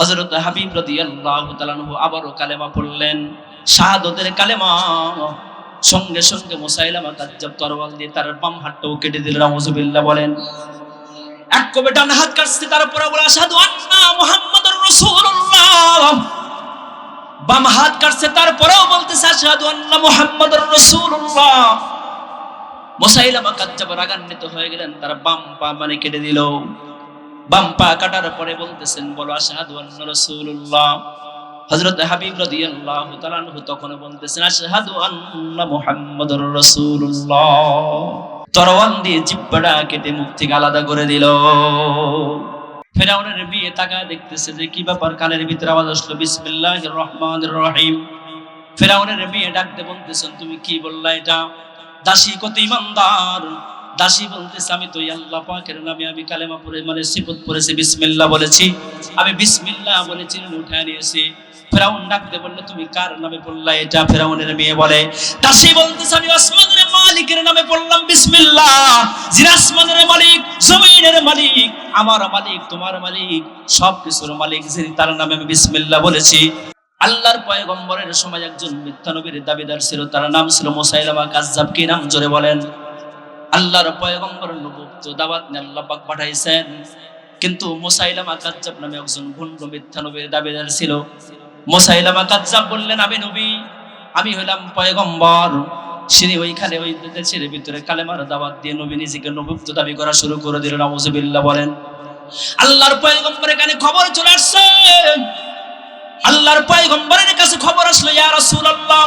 হযরত হাবিব তাআলা আনহু আবারও কালেমা পড়লেন। শাহাদতের কালেমা। সঙ্গে সঙ্গে মুসাইলামা কাজ্জাব দিয়ে তার বাম হাতটাও কেটে দিলেন। আউযুবিল্লাহ বলেন, এক কবে ডান হাত কাটছে তারপরে বলে, আশহাদু আন্না মুহাম্মাদুর রাসূলুল্লাহ। বাম হাত কাটছে তারপরেও বলতেছে, আশহাদু আন্না মুহাম্মাদুর রাসূলুল্লাহ। মুসাইলামা কাজ্জাব রাগান্বিত হয়ে গেলেন, তার বাম পা মানে কেটে দিল। বাম পা কাটার পরে বলতেছেন, বলো, আশহাদু আন্না রাসূলুল্লাহ। হযরত হাবিব রাদিয়াল্লাহু তাআলা আনহু তখন বলতেছেন, আশহাদু আন্না মুহাম্মাদুর রাসূলুল্লাহ। দিয়ে জিব্বাটা কেটে মুখ থেকে আলাদা করে দিল। ফেরাউনের বিয়ে তাকায় দেখতেছে যে, কি ব্যাপার, কানের ভিতরে আওয়াজ আসলো, বিসমিল্লাহির রহমানির রহিম। ফেরাউনের বিয়ে ডাকতে বলতেছেন, তুমি কি বললা এটা? দাসী কত ইমানদার। দাসী বলতেছে, আমি তো আল্লাহ পাকের নামে আমি কালেমা পড়ে মানে সিফত পড়েছি, বিসমিল্লাহ বলেছি। আমি বিসমিল্লাহ বলে চিনি উঠায় নিয়েছি। ফেরাউন ডাকতে বললে, তুমি কার নামে পড়লা? এটা ফেরাউনের মেয়ে বলে। দাসী বলতেছে, আমি আসমানের মালিকের নামে পড়লাম, বিসমিল্লাহ। যিনি আসমানের মালিক, জমিনের মালিক, আমার মালিক, তোমার মালিক সব কিছুর মালিক যিনি, তার নামে আমি বিসমিল্লাহ বলেছি। আল্লাহর পয়গম্বরের সময় একজন মিথ্যা নবীর দাবিদার ছিল, তার নাম ছিল মুসাইলামা কাজ্জাব। কি নাম? জোরে বলেন। আল্লাহর পয়গম্বর নবুত দাওয়াত নিয়ে আল্লাহ পাঠাইছেন। কিন্তু মুসাইলামা কাজ্জাব নামে একজন ভণ্ড মিথ্যা নবীর দাবিদার ছিল। মুসাইলামা কাজ্জাব বললেন, আমি নবী, আমি হইলাম পয়গম্বর। তিনি ওইখানে ওই দেশের ভিতরে কালেমার দাওয়াত দিয়ে নবী নিজেকে নবুত দাবি করা শুরু করে দিলেন নাউজুবিল্লাহ বলেন। আল্লাহর পয়গম্বরের কানে খবর চলে আসছে। আল্লাহর পয়গম্বরের কাছে খবর আসলো, ইয়া রাসূলুল্লাহ,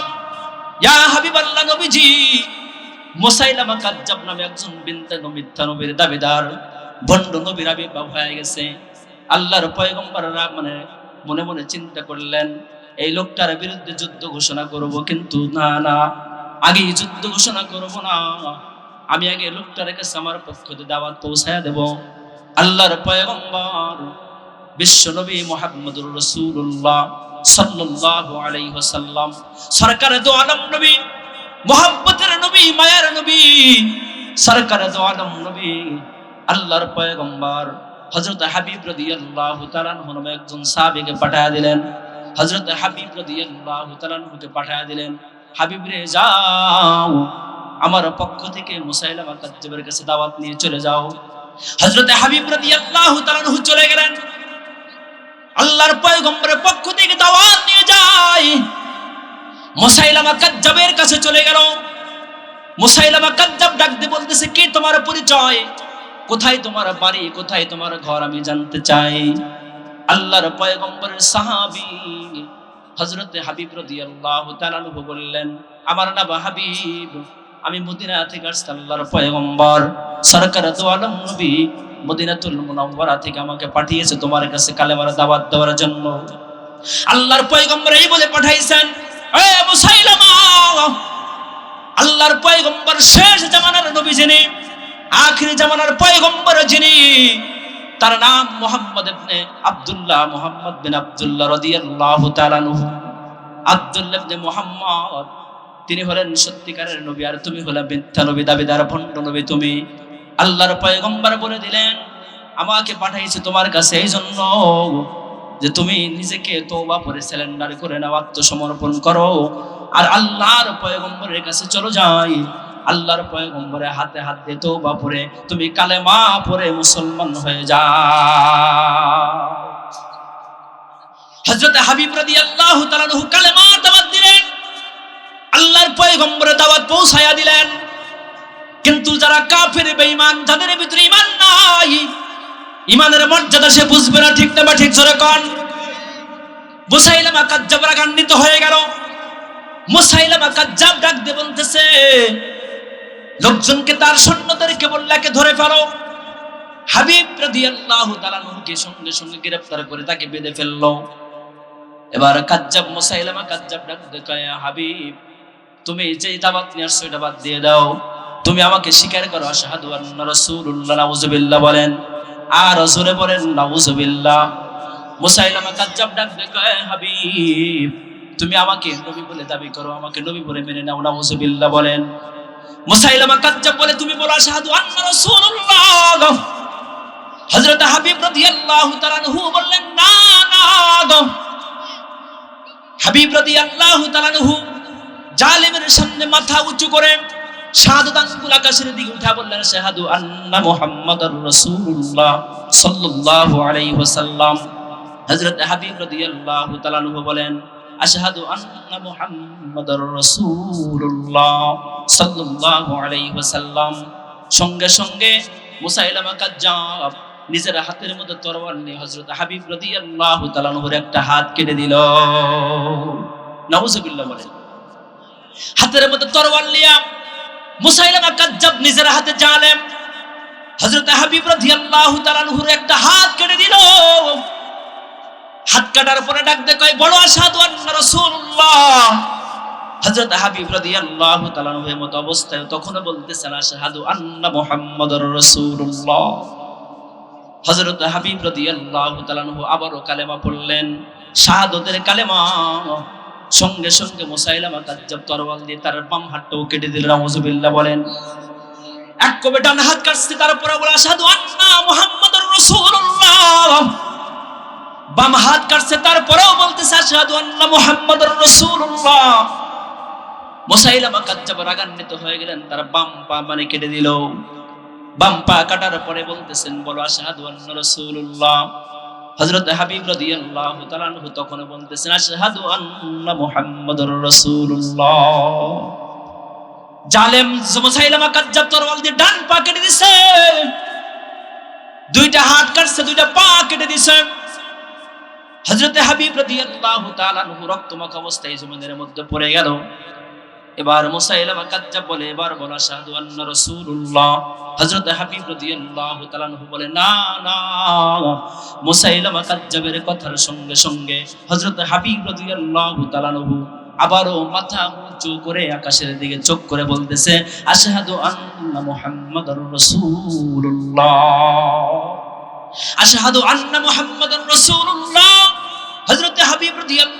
ইয়া হাবিবাল্লাহ নবীজি মুসাইলামা কাজ্জাব নামে একজন বিনতে মিথ্যা নবীর দাবিদার ভণ্ড নবীর আবির্ভাব হয়ে গেছে। আল্লাহর পয়গম্বররা মানে মনে মনে চিন্তা করলেন, এই লোকটার বিরুদ্ধে যুদ্ধ ঘোষণা করব কিন্তু না না আগে যুদ্ধ ঘোষণা করব না। আমি আগে লোকটার কাছে আমার পক্ষ থেকে দাওয়াত পৌঁছায়া দেব। আল্লাহর পয়গম্বর বিশ্ব নবী মোহাম্মদুর রসুল্লাহ সাল্লাল্লাহু আলাইহি ওয়াসাল্লাম, সরকারে দো আলম নবী মোহাম্মতের নবী, মায়ার নবী, সরকারে নবী, আল্লাহর পয়গম্বর। হযরত হাবিব রাদিয়াল্লাহু তাআলা আনহু নামে একজন সাহাবীকে পাঠায়া দিলেন। হযরত হাবিব রাদিয়াল্লাহু তাআলা আনহুকে পাঠায়া দিলেন। হাবিব রে, যাও, আমার পক্ষ থেকে মুসাইলামা কাজ্জাবের কাছে দাওয়াত নিয়ে চলে যাও। হযরত হাবিব রাদিয়াল্লাহু তাআলা চলে গেলেন। আল্লাহর পয়গম্বরের পক্ষ থেকে দাওয়াত নিয়ে যায়। মুসাইলামা কাজ্জাবের কাছে চলে গেল। মুসাইলামা কাজ্জাব ডাক দিয়ে বলতেছে, কি তোমার পরিচয়? কোথায় তোমার বাড়ি? কোথায় তোমার ঘর? আমি জানতে চাই। আল্লাহর পয়গম্বরের সাহাবি হজরতে হাবিব রাদিয়াল্লাহু তাআলা আনহু বললেন, আমার নাম হাবিব। আমি মদিনা থেকে আসছি আল্লাহর পয়গম্বর। সরকার তো আলম নবী। মদিনাতুল মুনাওয়ারা থেকে আমাকে পাঠিয়েছে তোমার কাছে কালেমার দাওয়াত দেওয়ার জন্য। আল্লাহর পয়গম্বর এই বলে পাঠাইছেন আল্লাহর পয়গম্বর শেষ জামানার নবী যিনি, আখিরি জামানার পয়গম্বর যিনি, তার নাম মোহাম্মদ ইবনে আব্দুল্লাহ, মোহাম্মদ বিন আব্দুল্লাহ রাদিয়াল্লাহু তাআলা আনহু। আব্দুল্লাহ ইবনে মুহাম্মদ, তিনি হলেন সত্যিকারের নবী, আর তুমি হলে মিথ্যা নবী, দাবিদার, ভণ্ড নবী তুমি। আল্লাহর পয়গম্বর বলে দিলেন, আমাকে পাঠাইছে তোমার কাছে এই জন্য যে তুমি নিজেকে তওবা করে সিলিন্ডার করে নাও, আত্মসমর্পণ করো। আর আল্লাহর পয়গম্বরের কাছে চলো যাই। আল্লাহর পয়গম্বরের হাতে হাত দিয়ে তওবা পরে তুমি কালেমা পরে মুসলমান হয়ে যাও। হযরত হাবিব রাদিয়াল্লাহু তাআলা আনহু কালেমা দাওয়াত দিলেন। আল্লাহর পয়গম্বরের দাওয়াত পৌঁছায়া দিলেন। কিন্তু যারা কাফের, বেঈমান, যাদের ভিতরে ঈমান নাই ইমানের মর্যাদা সে বুঝবে না, ঠিক না বা ঠিক জোরে কোন। মুসাইলামা কাজ্জাব রাগান্বিত হয়ে গেল। মুসাইলামা কাজ্জাব ডাক দিয়ে বলতেছে, লোকজনকে তার সৈন্যদেরকে বললাকে ধরে ফেলো। হাবিব রাদিয়াল্লাহু তাআলা নূরকে সঙ্গে সঙ্গে গ্রেফতার করে তাকে বেঁধে ফেলল। এবার কাজ্জাব, মুসাইলামা কাজ্জাব ডাক দিয়ে হাবিব, তুমি যে দাবাত নিয়ে আসছো এটা বাদ দিয়ে দাও। তুমি আমাকে স্বীকার করো, আশহাদু আন্না রাসূলুল্লাহ, নাউজুবিল্লাহ বলেন। আর জোরে বলেন, নাউজুবিল্লাহ। মুসাইলামা কাজ্জাব ডাক দিয়ে কয়, হাবিব, তুমি আমাকে নবী বলে দাবি করো, আমাকে নবী বলে মেনে নাও, নাউজুবিল্লাহ বলেন। মুসাইলামা কাজ্জাব বলে, তুমি বলো, আশহাদু আন্না রাসূলুল্লাহ। হযরত হাবিব রাদিয়াল্লাহু তাআলা আনহু বললেন, না না হাবিব রাদিয়াল্লাহু তাআলাহু জালেমের সামনে মাথা উঁচু করে শাহাদাত আঙ্গুল আকাশের দিকে উঠা বললেন শাহাদু আন্না মুহাম্মাদুর রাসূলুল্লাহ সাল্লাল্লাহু আলাইহি ওয়াসাল্লাম। হযরত হাবিব রাদিয়াল্লাহু তাআলাহু বলেন, আশহাদু আন্না মুহাম্মাদুর রাসূলুল্লাহ সাল্লাল্লাহু আলাইহি ওয়াসাল্লাম। সঙ্গে সঙ্গে মুসাইলামা কাজ্জাব নিজের হাতের মধ্যে তরোয়াল নিয়ে হযরত হাবিব রাদিয়াল্লাহু তাআলাহুর একটা হাত কেটে দিল। নাউজুবিল্লাহ বলেন। হাতের মধ্যে তরোয়াল নিয়ে মুসাইলামা কাজ্জাব নিজের হাতে জালেম। হযরত হাবিব রাদিয়াল্লাহু তাআলাহুর একটা হাত কেটে দিল। হাত কাটার পরে ডাক দে কয়, বড় আশহাদু আন্না রাসূলুল্লাহ। হযরত হাবিব রাদিয়াল্লাহু তাআলার মতো অবস্থায় তখনও বলতেছেন, আশহাদু আন্না মুহাম্মাদুর রাসূলুল্লাহ। হযরত হাবিব রাদিয়াল্লাহু তাআলা আবারও কালেমা পড়লেন, শাহাদতের কালেমা। সঙ্গে সঙ্গে মুসাইলামা কাজ্জাব তরওয়াল দিয়ে তার বাম হাতটাও কেটে দিল নাউজুবিল্লাহ বলেন। এক কবে ডান হাত কাটছে, তারপরে বলে, আশহাদু আন্না মুহাম্মাদুর রাসূলুল্লাহ। বাম হাত কাটছে, তারপরেও বলতেছে, আশহাদু আন্না মুহাম্মাদুর রাসূলুল্লাহ। মুসাইলামা কাজ্জাব রাগান্বিত হয়ে গেলেন, তার বাম পা মানে কেটে দিল। বাম পা কাটার পরে বলতেছেন, বলো, আশহাদু আন্না রাসূলুল্লাহ। হযরত হাবিব রাদিয়াল্লাহু তাআলা আনহু তখন বলতেছেন, আশহাদু আন্না মুহাম্মাদুর রাসূলুল্লাহ। জালেম মুসাইলামা কাজ্জাব তরওয়াল দিয়ে ডান পা কেটে দিছে। দুইটা হাত কাটছে, দুইটা পা কেটে দিছে। হযরত হাবিব আনহু রক্তমাখা অবস্থায় জমিনের মধ্যে পড়ে গেল। এবার মুসাইলামা বলে, এবার বলা হাবিব রাদিয়াল্লাহু বলে, না না। মুসাইলামা কাজ্জাবের কথার সঙ্গে সঙ্গে হযরত হাবিব রাদিয়াল্লাহু আবারও মাথা উঁচু করে আকাশের দিকে চোখ করে বলতেছে, আশহাদু আন্না মুহাম্মাদুর রাসূলুল্লাহ। আশহাদু আন্না মুহাম্মাদুর রাসূলুল্লাহ।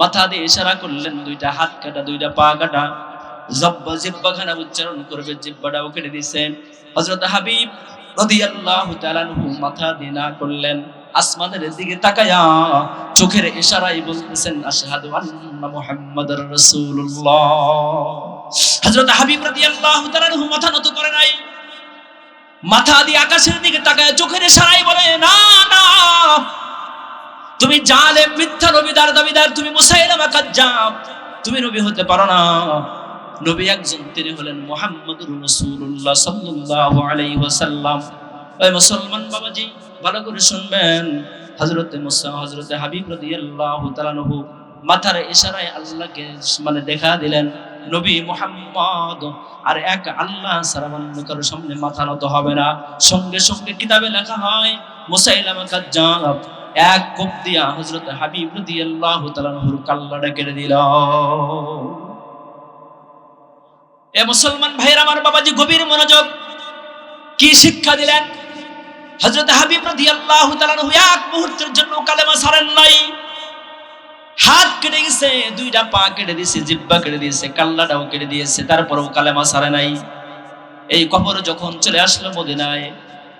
মাথা দিয়ে ইশারা করলেন, দুইটা হাত কাটা, দুইটা পা কাটা। জব্বা জিব্বাখানা উচ্চারণ করবে, জিব্বাটাও কেটে দিছেন হযরত হাবিব রাদিয়াল্লাহু তাআলা আনহু মাথা দিয়ে না করলেন, আসমানের দিকে তাকায়া চোখের ইশারায় বলতেছেন, আশহাদু আন্না মুহাম্মাদুর রাসূলুল্লাহ। হযরত হাবিব রাদিয়াল্লাহু তাআলা আনহু মাথা নত করে নাই। মাথা দিয়ে আকাশের দিকে তাকায় চোখের ইশারায় বলে, না না তুমি জালেম, মিথ্যা নবীদার, দাবিদার, তুমি মুসাইলামা কাজ্জাব তুমি নবী হতে পারো না। নবী একজন, তিনি হলেন মুহাম্মদুর রাসূলুল্লাহ সাল্লাল্লাহু আলাইহি ওয়াসাল্লাম। ওই মুসলমান বাবাজি, ভালো করে শুনবেন। হাবিব মাথার ইশারায় আল্লাহকে মানে দেখা দিলেন, নবী মুহাম্মদ, আর এক আল্লাহ অন্য কারোর সামনে মাথা নত হবে না। সঙ্গে সঙ্গে কিতাবে লেখা হয় মুসাইলামা কাজ্জাব এক কোপ দিয়া হযরত হাবিব রাদিয়াল্লাহু তাআলা নহুর কাল্লাটা কেটে দিল। এ মুসলমান ভাইয়ের, আমার বাবাজি গভীর মনোযোগ। কি শিক্ষা দিলেন? হযরত হাবিব রাদিয়াল্লাহু তাআলা নহু এক মুহূর্তের জন্য কালেমা ছাড়েন নাই। হাত কেটে গেছে, দুইটা পা কেটে দিয়েছে, জিব্বা কেটে দিয়েছে, কাল্লাটাও কেটে দিয়েছে, তারপরেও কালেমা ছাড়ে নাই। এই খবর যখন চলে আসলো মদিনায়,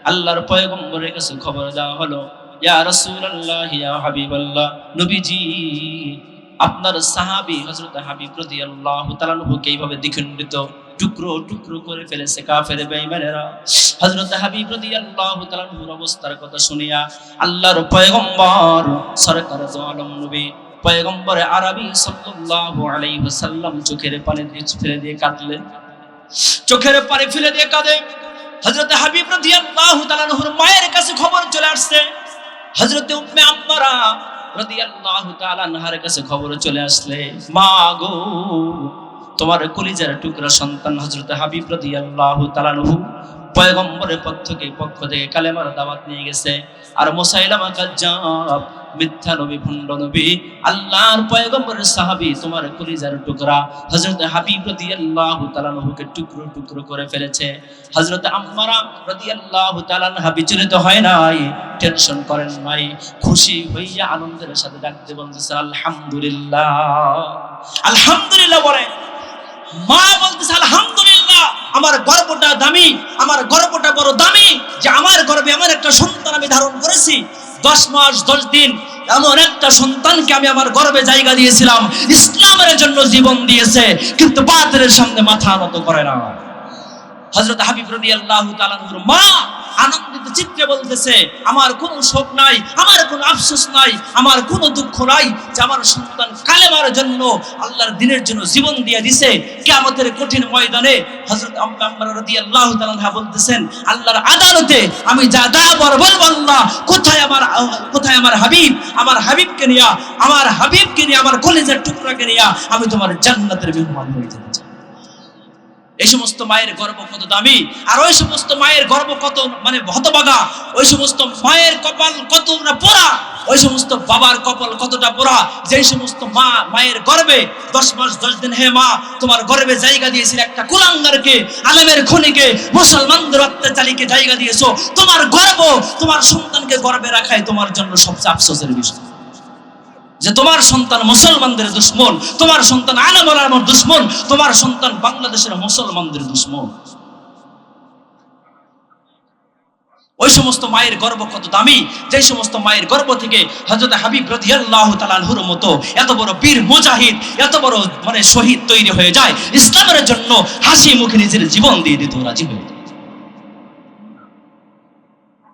আল্লাহর পয়গম্বরের কাছে খবর দেওয়া হলো ইয়া রাসূলুল্লাহ, ইয়া হাবিবাল্লাহ, নবীজি, আপনার সাহাবী হযরত হাবিব রাদিয়াল্লাহু তাআলা নুকে এইভাবে টুকরো টুকরো করে ফেলেছে কাফের বেঈমানেরা। হযরত হাবিব রাদিয়াল্লাহু তাআলা অবস্থার কথা শুনিয়া আল্লাহর পয়গম্বর, সরকার নবী, পয়গম্বর আরবি সাল্লাল্লাহু আলাইহি ওয়াসাল্লাম চোখের পানি দিয়ে ফেলে দিয়ে কাঁদলেন। চোখের পানি ফেলে দিয়ে কাঁদে। হযরত হাবিব রাদিয়াল্লাহু তাআলা মায়ের কাছে খবর চলে আসছে। হযরত উম্মে আম্মারা রাদিয়াল্লাহু তাআলা আনহার কাছে খবর চলে আসলে, মা গো, তোমার কলিজার টুকরা সন্তান হযরত হাবিব রাদিয়াল্লাহু তাআলা পয়গম্বরের পক্ষ থেকে পক্ষ থেকে কালেমার দাওয়াত নিয়ে গেছে। আর মোসাইলামা কাজ্জাব, মিথ্যা নবী, ভণ্ড নবী, আল্লাহর পয়গম্বরের সাহাবী, তোমার কলিজার টুকরা, হযরত হাবিব রাদিয়াল্লাহু তাআলা নহুকে টুকরো টুকরো করে ফেলেছে। হযরত আম্মারা রাদিয়াল্লাহু তাআলা আনহা বিচলিত হয় নাই টেনশন করেন নাই, খুশি হইয়া আনন্দের সাথে ডাকতে বলতেছে, আলহামদুলিল্লাহ। আলহামদুলিল্লাহ বলে, মা বলতেছে, আলহামদুলিল্লাহ। আমার গর্বটা দামি, আমার গর্বটা বড় দামি যে আমার গর্বে আমার একটা সন্তান আমি ধারণ করেছি। দশ মাস, দশ দিন এমন একটা সন্তানকে আমি আমার গর্বে জায়গা দিয়েছিলাম। ইসলামের জন্য জীবন দিয়েছে, কিন্তু বাতিলের সামনে মাথা নত করে না। হযরত হাবিব রাদিয়াল্লাহু তাআলার মা আনন্দিত চিত্রে বলতেছে, আমার কোনো শোক নাই, আমার কোনো আফসোস নাই, আমার কোনো দুঃখ নাই যে আমার সন্তান কালেমার জন্য, আল্লাহর দিনের জন্য জীবন দিয়ে দিছে। কিয়ামতের কঠিন ময়দানে হযরত আম্মা রাদিয়াল্লাহু তাআলা বলতেছেন, আল্লাহর আদালতে আমি যা দা বলব আল্লাহ, কোথায় আমার কোথায় আমার হাবিব? আমার হাবিবকে নিয়া, আমার হাবিবকে নিয়ে, আমার কলেজের টুকরাকে নিয়া আমি তোমার জান্নাতের মেহমান হয়ে যেতে চাই এই সমস্ত মায়ের গর্ব কত দামি, আর ওই সমস্ত মায়ের গর্ব কত মানে হতবাগা ওই সমস্ত মায়ের কপাল কত না পোড়া, ওই সমস্ত বাবার কপাল কতটা পোড়া যে সমস্ত মা মায়ের গর্বে, দশ মাস, দশ দিন, হে মা, তোমার গর্বে জায়গা দিয়েছিল একটা কুলাঙ্গারকে, আলেমের খনিকে, মুসলমানদের অত্যাচারীকে জায়গা দিয়েছ, তোমার গর্ব, তোমার সন্তানকে গর্বে রাখাই তোমার জন্য সবচেয়ে আফসোসের বিষয়। যে তোমার সন্তান মুসলমানদের দুশ্মন, তোমার সন্তান আলম দুশ্মন, তোমার সন্তান বাংলাদেশের মুসলমানদের দুশ্মন ওই সমস্ত মায়ের গর্ব কত দামি যে সমস্ত মায়ের গর্ব থেকে হযরত হাবিব তাআলার মতো এত বড় বীর মুজাহিদ, এত বড় মানে শহীদ তৈরি হয়ে যায়, ইসলামের জন্য হাসি মুখে নিজের জীবন দিয়ে দিত, রাজি হয়ে।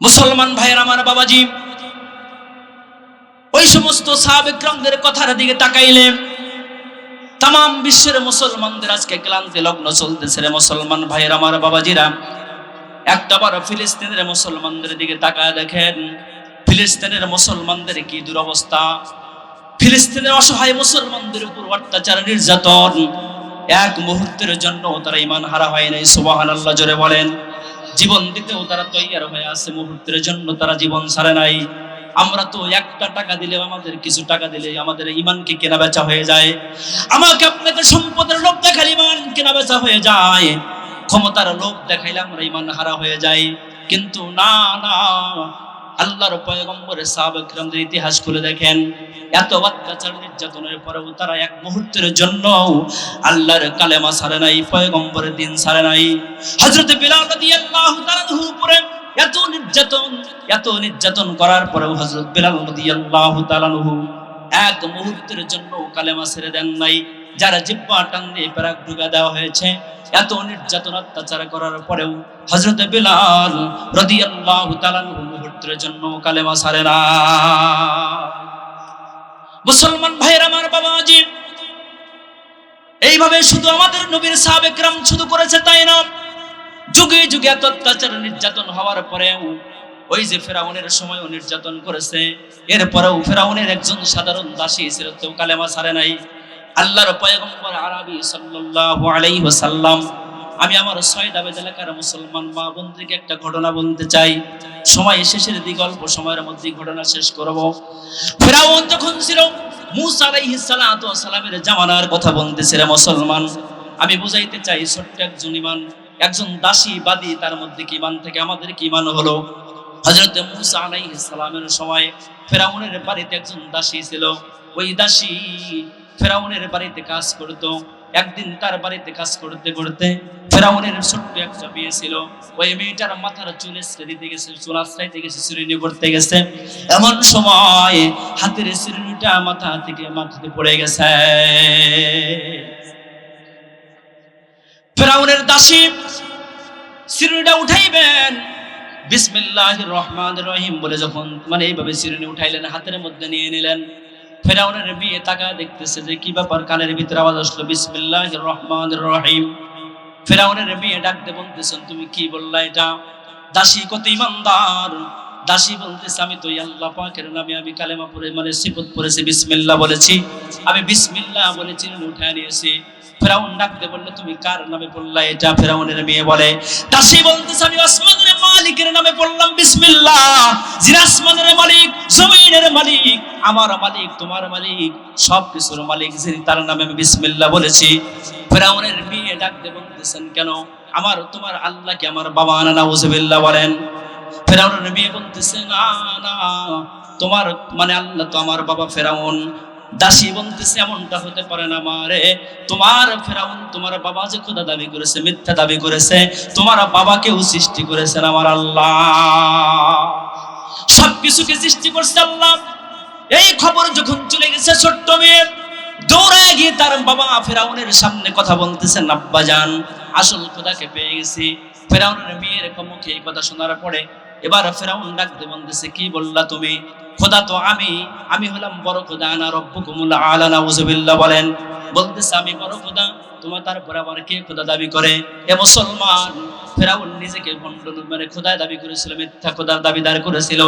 মুসলমান ভাইয়ের, আমার বাবাজি সমস্ত সাহাবেকরামদের কথার দিকে তাকাইলে তাম বিশ্বের মুসলমানদের আজকে ক্লান্তি লগ্ন চলতেছে রে মুসলমান ভাইয়ের, আমার বাবাজিরা। একটা বার ফিলিস্তিনের মুসলমানদের দিকে তাকায় দেখেন, ফিলিস্তিনের মুসলমানদের কি দুরবস্থা? ফিলিস্তিনের অসহায় মুসলমানদের উপর অত্যাচার, নির্যাতন। এক মুহূর্তের জন্য তারা ইমান হারা হয় নাই সুবাহান আল্লাহ জোরে বলেন। জীবন দিতেও তারা তৈয়ার হয়ে আছে, মুহূর্তের জন্য তারা জীবন ছাড়ে নাই। আমরা তো একটা টাকা দিলে আমাদের কিছু টাকা দিলে আমাদের ইমানকে কেনা বেচা হয়ে যায়? আমাকে আপনাকে সম্পদের লোভ দেখালে ইমান কেনা বেচা হয়ে যায়। ক্ষমতার লোভ দেখাইলে আমরা ইমান হারা হয়ে যাই। কিন্তু না না, আল্লাহর পয়গম্বরের সাহাবাকরামদের ইতিহাস খুলে দেখেন, এত অত্যাচার নির্যাতনের পরেও তারা এক মুহূর্তের জন্য আল্লাহর কালেমা সারে নাই, পয়গম্বরের দিন সারে নাই। হযরত বিলাল রাদিয়াল্লাহু তাআলার উপরে এত নির্যাতন এত নির্যাতন করার পরেও হযরত বিলাল রাদিয়াল্লাহু তাআলাহু এক মুহূর্তের জন্য কালেমা ছেড়ে দেন নাই। যারা জিব্বা টান দিয়ে প্যারাক ঢুকা দেওয়া হয়েছে। এত নির্যাতন অত্যাচার করার পরেও হযরত বিলাল রাদিয়াল্লাহু তাআলাহু মুহূর্তের জন্য কালেমা ছাড়ে না। মুসলমান ভাইয়ের আমার বাবাজি, এইভাবে শুধু আমাদের নবীর সাহাবেকরাম শুধু করেছে তাই না? যুগে যুগে এত অত্যাচার নির্যাতন হওয়ার পরেও ওই যে ফেরাউনের সময়ও নির্যাতন করেছে, এরপরেও ফেরাউনের একজন সাধারণ দাসী ছিল কেউ কালেমা ছাড়ে নাই। আল্লাহর পয়গম্বর আরবি সাল্লাল্লাহু আলাইহি ওয়াসাল্লাম, আমি আমার ছয় দাবেদ এলাকার মুসলমান মা বন্ধুকে একটা ঘটনা বলতে চাই। সময় শেষের দিকে অল্প সময়ের মধ্যে ঘটনা শেষ করব। ফেরাউন যখন ছিল, মুসা আলাইহিস সালাতু ওয়াস সালামের জামানার কথা বলতেছিল মুসলমান। আমি বুঝাইতে চাই, ছোট্ট একজন ইমান একজন দাসী বাদী তার মধ্যে কি ইমান থেকে আমাদের কি ইমান হলো? হযরত মুসা আলাইহিস সালামের সময় ফেরাউনের বাড়িতে একজন দাসী ছিল। ওই দাসী ফেরাউনের বাড়িতে কাজ করত। একদিন তার বাড়িতে কাজ করতে করতে ফেরাউনের ছোট্ট একটা মেয়ে ছিল। ওই মেয়েটার মাথার চুল দিতে গেছে, চুল আশ্রাইতে গেছে শ্রেণি করতে গেছে। এমন সময় হাতের শ্রেণীটা মাথা থেকে মাথাতে পড়ে গেছে। ফেরাউনের দাসী শ্রেণীটা উঠাইবেন। বিসমিল্লাহির রহমান রহিম বলে যখন মানে এইভাবে শ্রেণি উঠাইলেন, হাতের মধ্যে নিয়ে নিলেন। ফেরাউনের বিয়ে তাকা দেখতেছে যে কি ব্যাপার, কানের ভিতরে আওয়াজ আসলো, বিসমিল্লাহির রহমান রহিম। ফেরাউনের বিয়ে ডাকতে বলতেছেন, তুমি কি বললা এটা? দাসী কত ইমানদার, দাসী বলতেছে, আমি তো আল্লাহ পাকের নামে আমি কালেমা পড়ে মানে সিপত পড়েছি, বিসমিল্লাহ বলেছি। আমি বিসমিল্লাহ বলে চিনি উঠায় নিয়েছি। ফেরাউন ডাকতে বললে, তুমি কার নামে পড়লা? এটা ফেরাউনের মেয়ে বলে। দাসী বলতেছে, আমি আসমানের মালিকের নামে পড়লাম, বিসমিল্লাহ। যিনি আসমানের মালিক, জমিনের মালিক, আমার মালিক, তোমার মালিক সব কিছুর মালিক যিনি তার নামে আমি বিসমিল্লাহ বলেছি। ফেরাউনের মেয়ে ডাকতে বলতেছেন, কেন? আমার, তোমার আল্লাহকে আমার বাবা আনা নাউজুবিল্লাহ বলেন। ফেরাউনের মেয়ে বলতেছে, না না, তোমার মানে আল্লাহ তো আমার বাবা ফেরাউন। দাসী বলতেছে, এমনটা হতে পারে না মারে তোমার ফেরাউন তোমার বাবা যে খোদা দাবি করেছে, মিথ্যা দাবি করেছে। তোমার বাবাকেও সৃষ্টি করেছেন আমার আল্লাহ। সবকিছুকে সৃষ্টি করছে আল্লাহ। এই খবর যখন চলে গেছে ছোট্ট মেয়ে দৌড়ায় গিয়ে তার বাবা ফেরাউনের সামনে কথা বলতেছেন, আব্বা আসল খোদাকে পেয়ে গেছি। ফেরাউনের মেয়ের মুখে এই কথা শোনার পরে এবার ফেরাউন ডাকতে বলতেছে, কি বললা তুমি? খোদা তো আমি আমি হলাম বড় খোদা আনা রব্বুকুমুল আলা, নাউজুবিল্লাহ বলেন। বলতেছে, আমি বড় খোদা তোমার তারপর আবার কে খোদা দাবি করে? এ মুসলমান, ফেরাউন নিজেকে মানে খোদায় দাবি করেছিল, মিথ্যা খোদার দাবিদার করেছিল।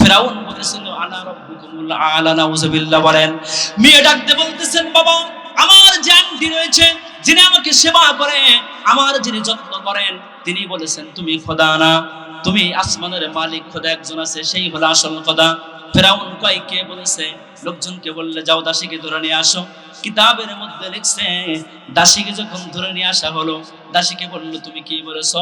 ফেরাউন বলেছিল আনা রব্বুকুমুল আলা, নাউজুবিল্লাহ বলেন। মেয়ে ডাকতে বলতেছেন, বাবা, আমার যে রয়েছে, যিনি আমাকে সেবা করে, আমার যিনি যত্ন করেন, তিনি বলেছেন, তুমি খোদা না, তুমি আসমানের মালিক, খোদা একজন আছে, সেই হলো আসল খোদা ফেরাউন কয়, কে বলেছে? লোকজনকে বললে, যাও দাসীকে ধরে নিয়ে আসো। কিতাবের মধ্যে লিখছে, দাসীকে যখন ধরে নিয়ে আসা হলো, দাসীকে বলল, তুমি কি বলেছ?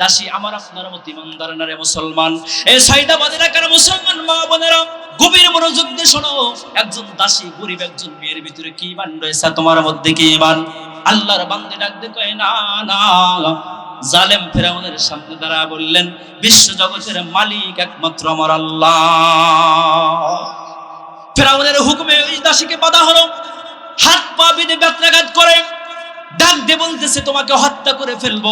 দাসী আমার আপনার মতো ইমানদার না রে মুসলমান এই সাইদাবাদ এলাকার মুসলমান, মা বোনেরা? গভীর মনোযোগ দিয়ে শোনো, একজন দাসী গরিব একজন মেয়ের ভিতরে কি ইমান রয়েছে? তোমার মধ্যে কি ইমান আল্লাহর বান্দে ডাকতে কয়, না না। জালেম ফেরাউনের সামনে দাঁড়া বললেন বিশ্ব জগতের মালিক একমাত্র আমার আল্লাহ। ফেরাউনের হুকুমে ওই দাসীকে বাধা হলো। হাত পা বেঁধে ব্যত্রাঘাত করে ডাক দিয়ে বলতেছে, তোমাকে হত্যা করে ফেলব।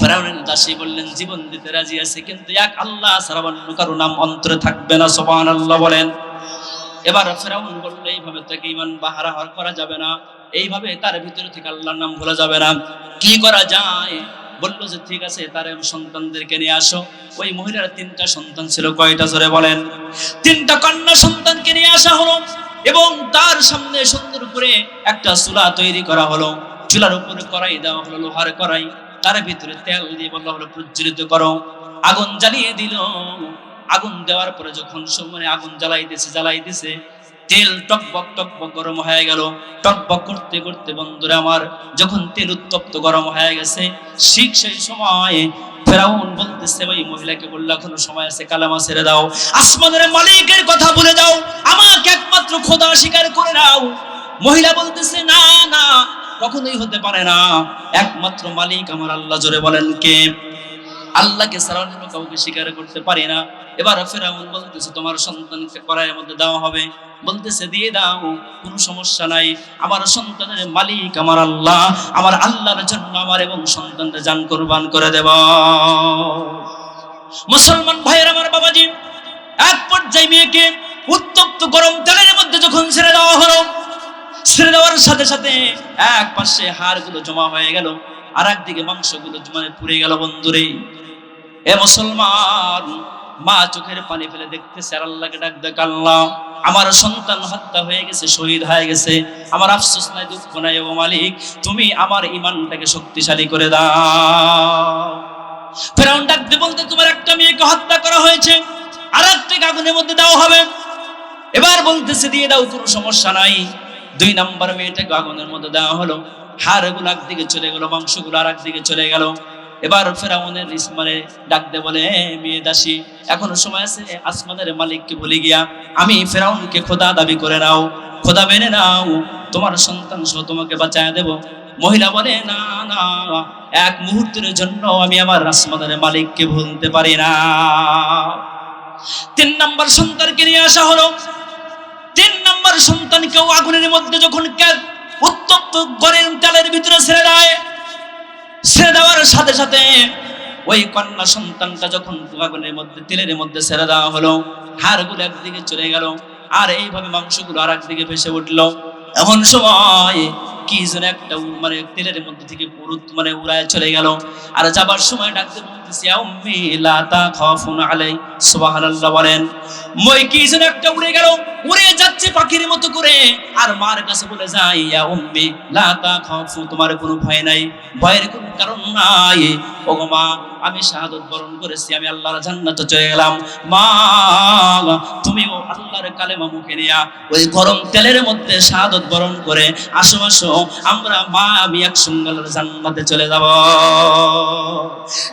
ফেরাউনের দাসী বললেন, জীবন দিতে রাজি আছে, কিন্তু এক আল্লাহ ছাড়া অন্য কারও নাম অন্তরে থাকবে না। সোবান আল্লাহ বলেন। এবার ফেরাউন বলল, এইভাবে তাকে ইমান বাহারা হওয়ার করা যাবে না। এইভাবে তার ভিতরে থেকে আল্লাহর নাম ভোলা যাবে না। কি করা যায়? বলল যে, ঠিক আছে, তার সন্তানদেরকে নিয়ে আসো। ওই মহিলার তিনটা সন্তান ছিল, কয়টা জোরে বলেন। তিনটা কন্যা সন্তানকে নিয়ে আসা হলো এবং তার সামনে সুন্দর করে একটা চুলা তৈরি করা হলো। চুলার উপরে কড়াই দেওয়া হলো, লোহার কড়াই। তার ভিতরে তেল দিয়ে বলা হলো, প্রজ্বলিত করো। আগুন জ্বালিয়ে দিল। আগুন দেওয়ার পরে যখন মানে আগুন জ্বালাইতেছে জ্বালাইতেছে তেল টকবক টকবক গরম হয়ে গেল। টকবক করতে করতে বন্ধুরা আমার, যখন তেল উত্তপ্ত গরম হয়ে গেছে, ঠিক সেই সময় ফেরাউন বলতেছে, ওই মহিলাকে বলল, এখনও সময় আছে, কালামা ছেড়ে দাও। আসমানের মালিকের কথা বলে দাও আমাকে একমাত্র খোদা স্বীকার করে নাও। মহিলা বলতেছে, না না, কখনোই হতে পারে না। একমাত্র মালিক আমার আল্লাহ জোরে বলেন কে? আল্লাহকে ছাড়া অন্য কাউকে স্বীকার করতে পারি না। এবার ফেরাউন বলতেছে, তোমার সন্তানকে কড়াইয়ের মধ্যে দেওয়া হবে। বলতেছে, দিয়ে দাও, কোনো সমস্যা নাই। আমার সন্তানের মালিক আমার আল্লাহ। আমার আল্লাহর জন্য আমার এবং সন্তানকে জান কোরবান করে দেব। মুসলমান ভাইয়ের আমার বাবাজি, এক পর্যায়ে মেয়েকে উত্তপ্ত গরম তেলের মধ্যে যখন ছেড়ে দেওয়া হলো, ছেড়ে দেওয়ার সাথে সাথে এক পাশে হাড়গুলো জমা হয়ে গেল আর একদিকে মাংসগুলো মানে পুড়ে গেল, বন্ধুরে। এ মুসলমান, মা চোখের পানি ফেলে দেখতেছে, আর আল্লাহকে ডাক দেখ, আল্লাহ, আমার সন্তান হত্যা হয়ে গেছে, শহীদ হয়ে গেছে, আমার আফসোস নাই, দুঃখ নাই, ও মালিক, তুমি আমার ইমানটাকে শক্তিশালী করে দাও। ফেরাউন ডাক দিয়ে বলতে, তোমার একটা মেয়েকে হত্যা করা হয়েছে আর একটা আগুনের মধ্যে দেওয়া হবে। এবার বলতেছে, দিয়ে দাও, কোনো সমস্যা নাই। দুই নাম্বার মেয়েটাকে আগুনের মধ্যে দেওয়া হলো, হাড়গুলো একদিকে চলে গেল, মাংসগুলো আর একদিকে চলে গেল। এবার ফেরাউনের মানে ডাকতে বলে, "এ মেয়ে দাসী, এখনও সময় আছে, আসমানের মালিককে বলে গিয়া আমি ফেরাউনকে খোদা দাবি করে নাও। খোদা মেনে নাও, তোমার সন্তান সহ তোমাকে বাঁচায় দেব। মহিলা বলে, না না, এক মুহূর্তের জন্য আমি আমার আসমানের মালিককে ভুলতে পারি না। তিন নম্বর সন্তানকে নিয়ে আসা হলো। তিন নম্বর সন্তানকেও আগুনের মধ্যে যখন উত্তপ্ত গরম তেলের ভিতরে ছেড়ে দেয় ছেড়ে দেওয়ার সাথে সাথে ওই কন্যা সন্তানটা যখন আগুনের মধ্যে, তেলের মধ্যে ছেড়ে দেওয়া হলো, হাড়গুলো একদিকে চলে গেল, আর এইভাবে মাংসগুলো আর একদিকে ভেসে উঠল। এমন সময় কি যেন একটা মানে তেলের মধ্যে থেকে পুরুত মানে উড়ায় চলে গেল। আর যাবার সময় ডাকতে বলতেছি, "ইয়া উম্মি, লা তাখাফুন আলাই। সুবহানাল্লাহ বলেন। মই কি যেন একটা উড়ে গেল, উড়ে যাচ্ছে পাখির মতো করে। আর মার কাছে বলে যায় ইয়া উম্মি, লা তাখাফু তোমার কোনো ভয় নাই, ভয়ের কোনো কারণ নাই। ও মা, আমি শাহাদত বরণ করেছি, আমি আল্লাহর জান্নাতে চলে গেলাম। মা, তুমিও আল্লাহর কালেমা মুখে নিয়া ওই গরম তেলের মধ্যে শাহাদত বরণ করে আসো আসো। আমরা মা আমি একসঙ্গে জান্নাতে চলে যাব।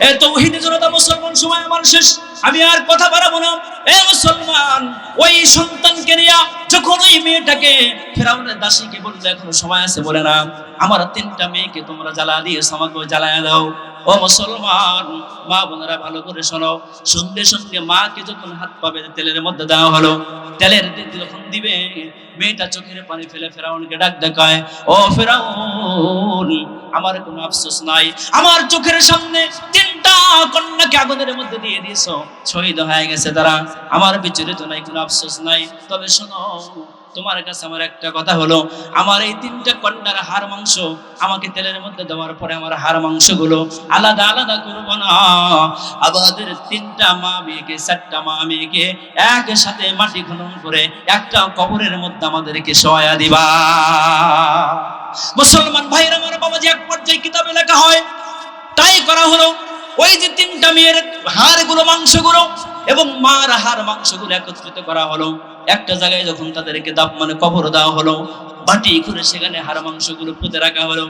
এ তৌহিদে জনতা মুসলমান সময় আমার শেষ। আমি আর কথা বাড়াবো না। এ মুসলমান, ওই সন্তানকে নিয়া যখন ওই মেয়েটাকে ফেরাউনের দাসীকে বলল, এখনও সময় আছে বলে না, আমার তিনটা মেয়েকে তোমরা জ্বালা দিয়েছ আমাকে জ্বালায় দাও। ও মুসলমান, মা বোনেরা ভালো করে শোনো। সঙ্গে সঙ্গে মাকে যখন হাত পাবে, তেলের মধ্যে দেওয়া হলো। তেলের যখন দিবে, মেয়েটা চোখের পানি ফেলে ফেরাউনকে ডাক দেখায়, ও ফেরাউন, আমার কোনো আফসোস নাই। আমার চোখের সামনে তিনটা কন্যাকে আগুনের মধ্যে দিয়ে দিয়েছ। শহীদ হয়ে গেছে তারা। আমার বিচলিত নাই, কোনো আফসোস নাই। তবে শোনো, তোমার কাছে আমার একটা কথা হলো, আমার এই তিনটা কন্যার হাড় মাংস আমাকে তেলের মধ্যে দেওয়ার পরে আমার হাড় মাংসগুলো আলাদা আলাদা করব না। আমাদের তিনটা মা মেয়েকে, চারটা মা মেয়েকে একসাথে মাটি খনন করে একটা কবরের মধ্যে আমাদেরকে সহায়া দিবা। মুসলমান ভাইয়ের আমার বাবাজি এক পর্যায়ে কিতাবে লেখা হয়, তাই করা হলো ওই যে তিনটা মেয়ের হাড়গুলো, মাংসগুলো এবং মার হাড়, মাংসগুলো একত্রিত করা হলো। একটা জায়গায় যখন তাদেরকে দাপ মানে কবর দেওয়া হলো, বাটি করে সেখানে হাড়, মাংসগুলো পুঁতে রাখা হলো।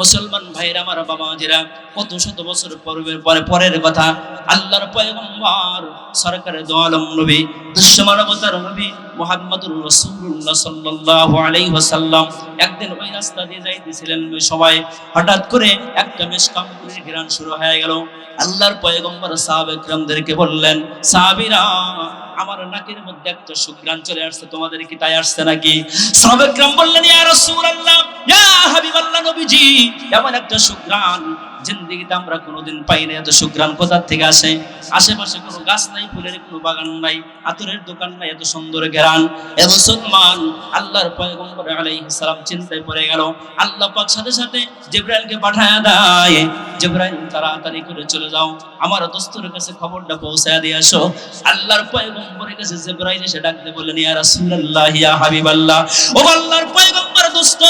মুসলমান ভাইরা, আমার বাবা মাঝিরা কত শত বছর পর্বের পরে, পরের কথা, আল্লাহর পয়গম্বর, সরকারের দোয়ালম নবী দুঃসমানবতার নবী মোহাম্মদুর রসুল্লাহ সাল্লাল্লাহু আলাইহি ওয়াসাল্লাম, একদিন ওই রাস্তা দিয়ে যাইতেছিলেন সবাই, হঠাৎ করে একটা বেশ কামড়ের ঘিরান শুরু হয়ে গেল। আল্লাহর পয়গম্বর সাহাব একরামদেরকে বললেন, সাহাবীরা, আমার নাকের মধ্যে একটা সুগ্রাণ চলে আসছে, তোমাদের কি তাই আসছে নাকি? সাহাব একরাম বললেন, ইয়া রাসূলুল্লাহ তাড়াতাড়ি করে চলে যাও। আমার দোস্তর কাছে খবরটা পৌঁছায় দিয়ে আসো। আল্লাহর পয়গম্বরের কাছে এসে ডাকতে ইয়া হাবিবাল্লাহ। ও আল্লাহর দোস্ত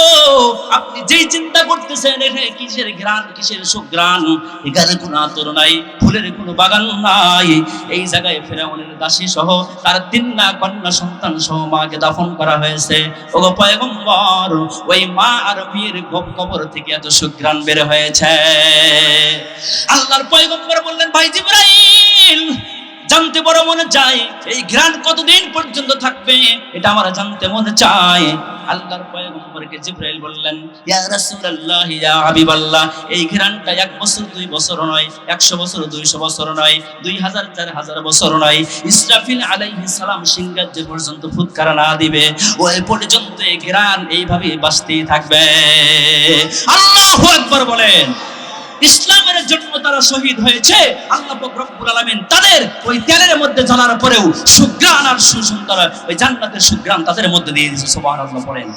আপনি যেই চিন্তা করতেছেন, এটা কিসের গ্রান কিসের সুগ্রান এখানে কোনো আতর নাই, ফুলের কোনো বাগান নাই। এই জায়গায় ফেরাউনের দাসী সহ তার তিন না কন্যা সন্তান সহ মাকে দাফন করা হয়েছে। ও পয়গম্বর, ওই মা আর মেয়ের কবর থেকে এত সুগ্রান বের হয়েছে। আল্লাহর পয়গম্বর বললেন, ভাই জিব্রাইল জানতে বড় মনে চায়, এই ঘ্রাণ কতদিন পর্যন্ত থাকবে, এটা আমার জানতে মনে চায়। আল্লাহর পয়গম্বরকে জিব্রাইল বললেন, ইয়া রাসূলুল্লাহ, ইয়া হাবিবাল্লাহ, এই ঘ্রাণটা এক বছর, দুই বছর নয় 100 বছর 200 বছর নয় 2000 4000 বছর নয়। ইসরাফিল আলাইহিস সালাম সিংহার যে পর্যন্ত ফুৎকার না দিবে ওই পর্যন্ত এই ঘ্রাণ এইভাবে বাঁচতেই থাকবে। আল্লাহু আকবার বলেন ইসলামের জন্য তারা শহীদ হয়েছে। আল্লাহ রব্বুল আলামিন তাদের ওই তেলের মধ্যে জ্বলার পরেও সুগ্রাণ আর সুসুন্দর, ওই জান্নাতের সুগ্রাণ তাদের মধ্যে দিয়ে দিয়েছে, সুবহানাল্লাহ পড়েন